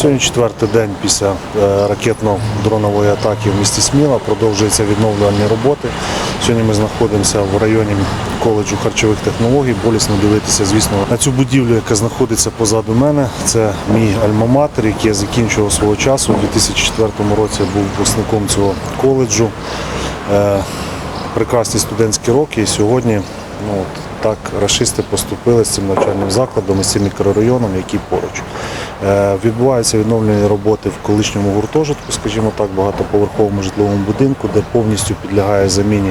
Сьогодні четвертий день після е, ракетно-дронової атаки в місті Сміла продовжуються відновлювальні роботи. Сьогодні ми знаходимося в районі коледжу харчових технологій. Болісно дивитися, звісно, на цю будівлю, яка знаходиться позаду мене. Це мій альма-матер, який я закінчував свого часу. У 2004 році був випускником цього коледжу. Е, Прекрасні студентські роки. І сьогодні ну, от, так рашисти поступили з цим навчальним закладом і з цим мікрорайоном, який поруч. Е, Відбуваються відновлені роботи в колишньому гуртожитку, скажімо так, багатоповерховому житловому будинку, де повністю підлягає заміні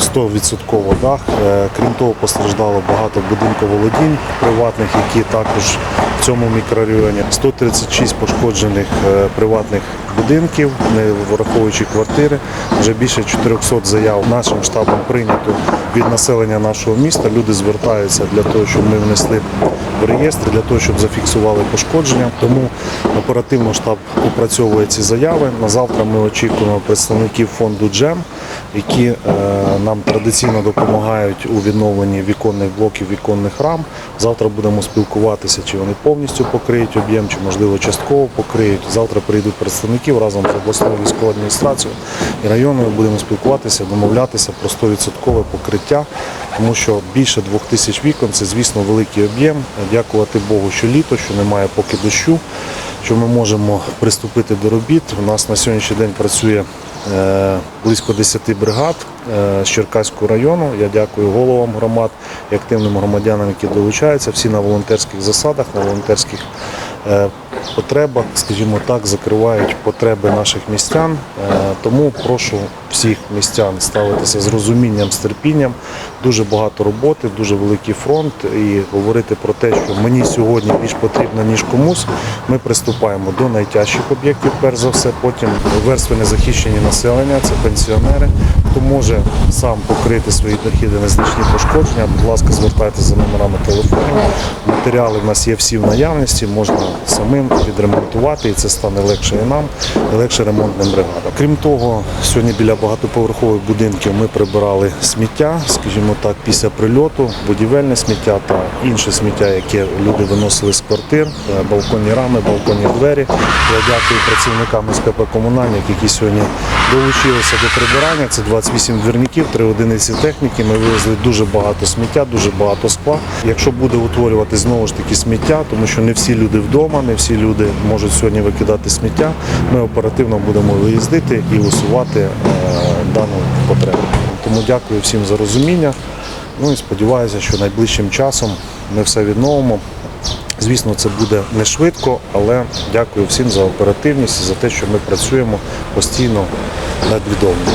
100% дах. Е, Крім того, постраждало багато будинковолодінь приватних, які також в цьому мікрорайоні. 136 пошкоджених е, приватних будинків, не враховуючи квартири. Вже більше 400 заяв нашим штабом прийнято від населення нашого міста. Люди звертаються для того, щоб ми внесли в реєстр, для того, щоб зафіксували пошкодження. Тому оперативно штаб опрацьовує ці заяви. На завтра ми очікуємо представників фонду Джем, які е, нам традиційно допомагають у відновленні віконних блоків, віконних рам. Завтра будемо спілкуватися, чи вони повністю покриють об'єм, чи можливо частково покриють. Завтра прийдуть представників разом з обласною військовою адміністрацією і районною. Будемо спілкуватися, домовлятися про 100% покриття, тому що більше двох тисяч вікон це, звісно, великий об'єм. Дякувати Богу, що літо, що немає поки дощу, що ми можемо приступити до робіт. У нас на сьогоднішній день працює близько 10 бригад е, з Черкаського району. Я дякую головам громад і активним громадянам, які долучаються. Всі на волонтерських засадах, на волонтерських е, потребах, скажімо так, закривають потреби наших містян. Е, Тому прошу всіх містян ставитися з розумінням, з терпінням. Дуже багато роботи, дуже великий фронт. І говорити про те, що мені сьогодні більш потрібно, ніж комусь. Ми приступаємо до найтяжчих об'єктів, перш за все. Потім верстви незахищені населення, це пенсіонери. Хто може сам покрити свої дохіди незначні пошкодження, будь ласка, звертайтеся за номерами телефонів. Матеріали в нас є всі в наявності, можна самим відремонтувати, і це стане легше і нам, і легше ремонтним бригадам. Крім того, сьогодні біля багатоповерхових будинків ми прибирали сміття, скажімо так, після прильоту, будівельне сміття та інше сміття, яке люди виносили з квартир, е, балконні рами, балконні двері. Я дякую працівникам СКП комунальник, які сьогодні долучилися до прибирання. Це 28 двірників, 3 одиниці техніки. Ми вивезли дуже багато сміття, дуже багато скла. Якщо буде утворювати знову ж таки сміття, тому що не всі люди вдома, не всі люди можуть сьогодні викидати сміття. Ми оперативно будемо виїздити і усувати е, дану потребу. Тому дякую всім за розуміння. Ну і сподіваюся, що найближчим часом ми все відновимо. Звісно, це буде не швидко, але дякую всім за оперативність і за те, що ми працюємо постійно над відновленням.